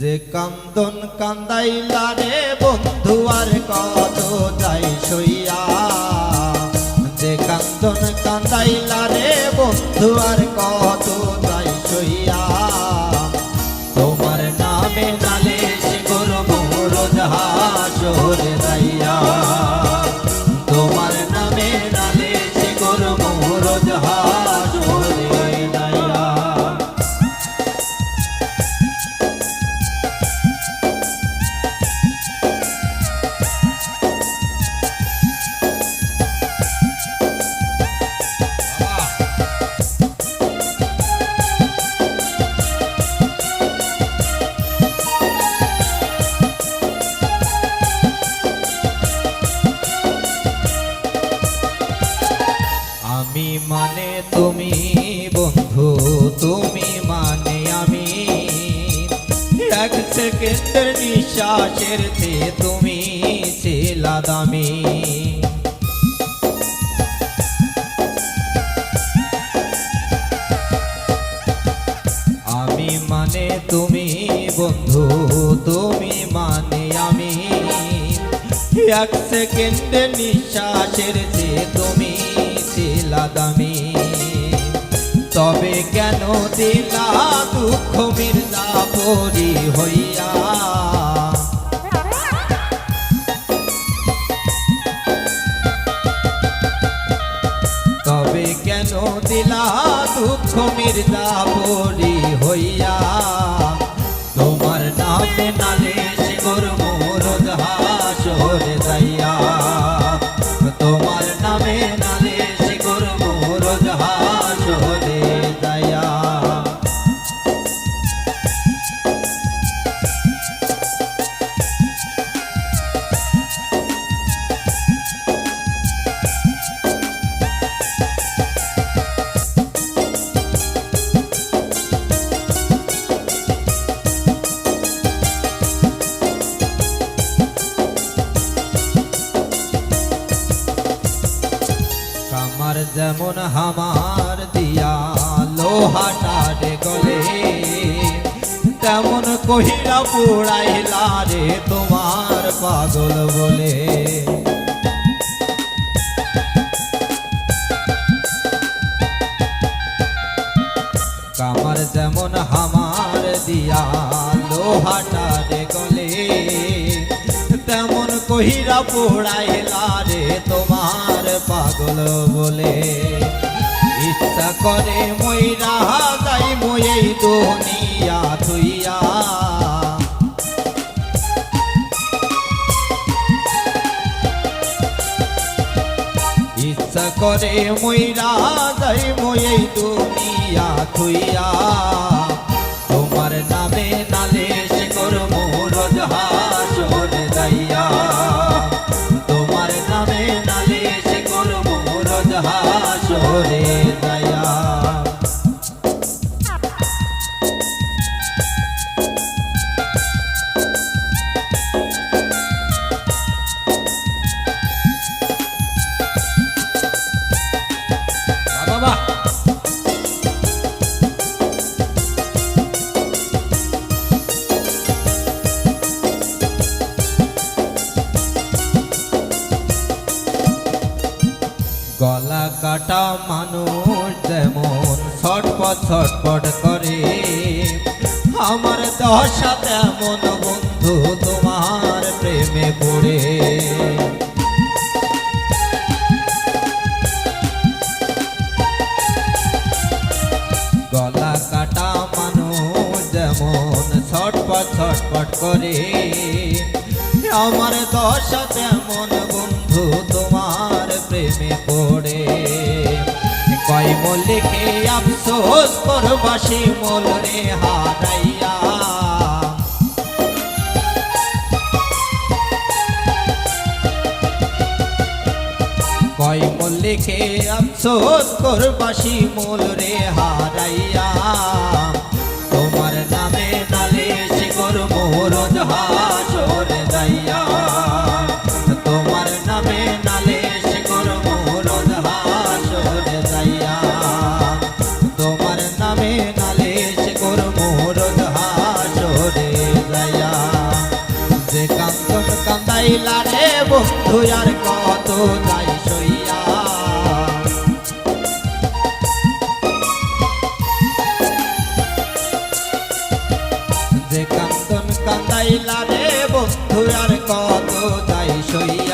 যে কান্দন কান্দাইলা রে বন্ধু, আর কত যাই সইয়া। যে কান্দন কান্দাইলা রে বন্ধু, আর কত নিঃশ্বাসের চেয়ে তুমি ছিলা দামি। আমি মানে তুমি বন্ধু, তুমি মানে আমি। এক সেকেন্ডের নিঃশ্বাসের যে তুমি ছিলা দামি। তবে কেন দিলা দুঃখ মির্জা পরি হইয়া? কেন দিলা দুঃখ মির্জা বলি হইয়া? কামার যেমন হামার দিয়া লোহাটারে গলে, তেমন কহিরা পোড়াইলা রে তোমার পাগল বলে। কামার যেমন হামার দিয়া গলে তেমন কহিরা পোড়াইলা রে তোমার পাগল বলে। ইচ্ছা করে ময়রা যাই মই এই দুনিয়া থুইয়া ইচ্ছা করে ময়রা যাই মই এই দুনিয়া থুইয়া গলা কাটা মানুষ যেমন ছটপট ছটপট করে। আমার দশা তেমন বন্ধু তোমার প্রেমে পড়ে। গলা কাটা মানুষ যেমন ছটপট ছটপট করে। আমার দশা তেমন বন্ধু তোমার প্রেমে পড়ে। কয় মল্লিকে, আফসোস করবাসী মল রে হারাইয়া। কয় মল্লিকে, আফসোস করবাসী মূল রে হারাইয়া। তোমার নামে নালিশ করব রোজ আর কত যাই সইয়া। যে কান্দন কান্দাইলা রে বন্ধু আর কত যাই সইয়া।